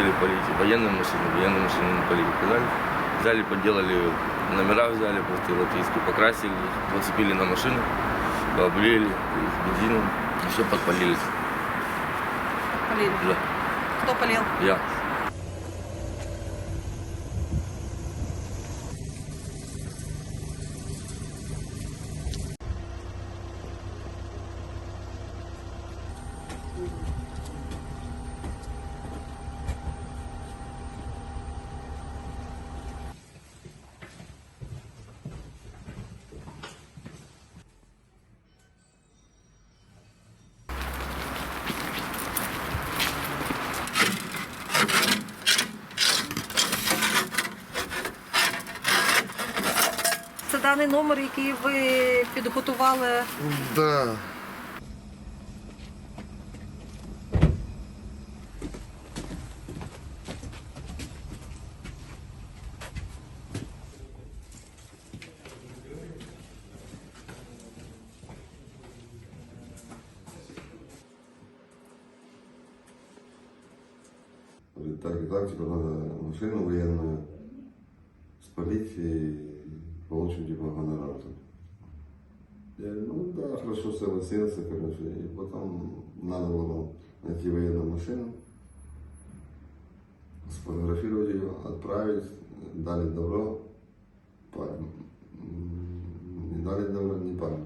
попросили полить военную машину, военную машину не полить, показали. Взяли, подделали, номера взяли, просто латвийские, покрасили, зацепили на машину, облили бензином, и все подпалили. Полили. Да, Кто полил? я. Це даний номер, який ви підготували. Да. Так и так, типа, надо машину военную спалить и получим, типа, гонорар. Я говорю, ну да, хорошо согласился, короче. И потом надо было найти военную машину, сфотографировать ее, отправить, дали добро, парень. Не дали добро, не парень.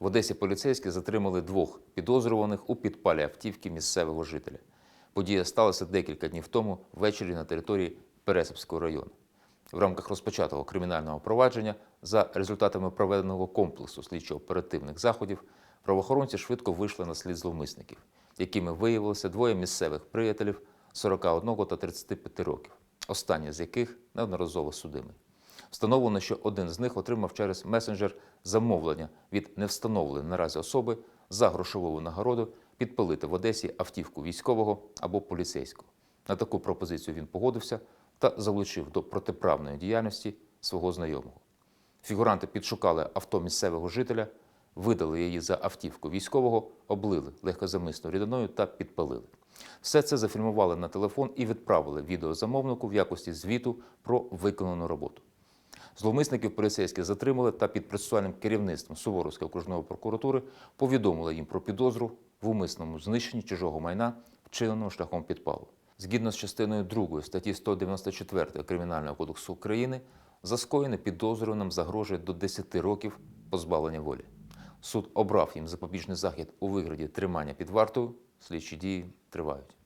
В Одесі поліцейські затримали двох підозрюваних у підпалі автівки місцевого жителя. Подія сталася декілька днів тому ввечері на території Пересипського району. В рамках розпочатого кримінального провадження за результатами проведеного комплексу слідчо-оперативних заходів правоохоронці швидко вийшли на слід зловмисників, якими виявилося двоє місцевих приятелів 41 та 35 років, останній з яких неодноразово судимий. Встановлено, що один з них отримав через месенджер замовлення від невстановленої наразі особи за грошову винагороду підпалити в Одесі автівку військового або поліцейського. На таку пропозицію він погодився та залучив до протиправної діяльності свого знайомого. Фігуранти підшукали авто місцевого жителя, видали її за автівку військового, облили легкозамисною рідиною та підпалили. Все це зафільмували на телефон і відправили відеозамовнику в якості звіту про виконану роботу. Зловмисників поліцейські затримали та під процесуальним керівництвом Суворовської окружної прокуратури повідомили їм про підозру в умисному знищенні чужого майна, вчиненого шляхом підпалу згідно з частиною 2 статті 194 Кримінального кодексу України за скоєне підозрюваним загрожує до 10 років позбавлення волі. Суд обрав їм запобіжний захід у вигляді тримання під вартою. Слідчі дії тривають.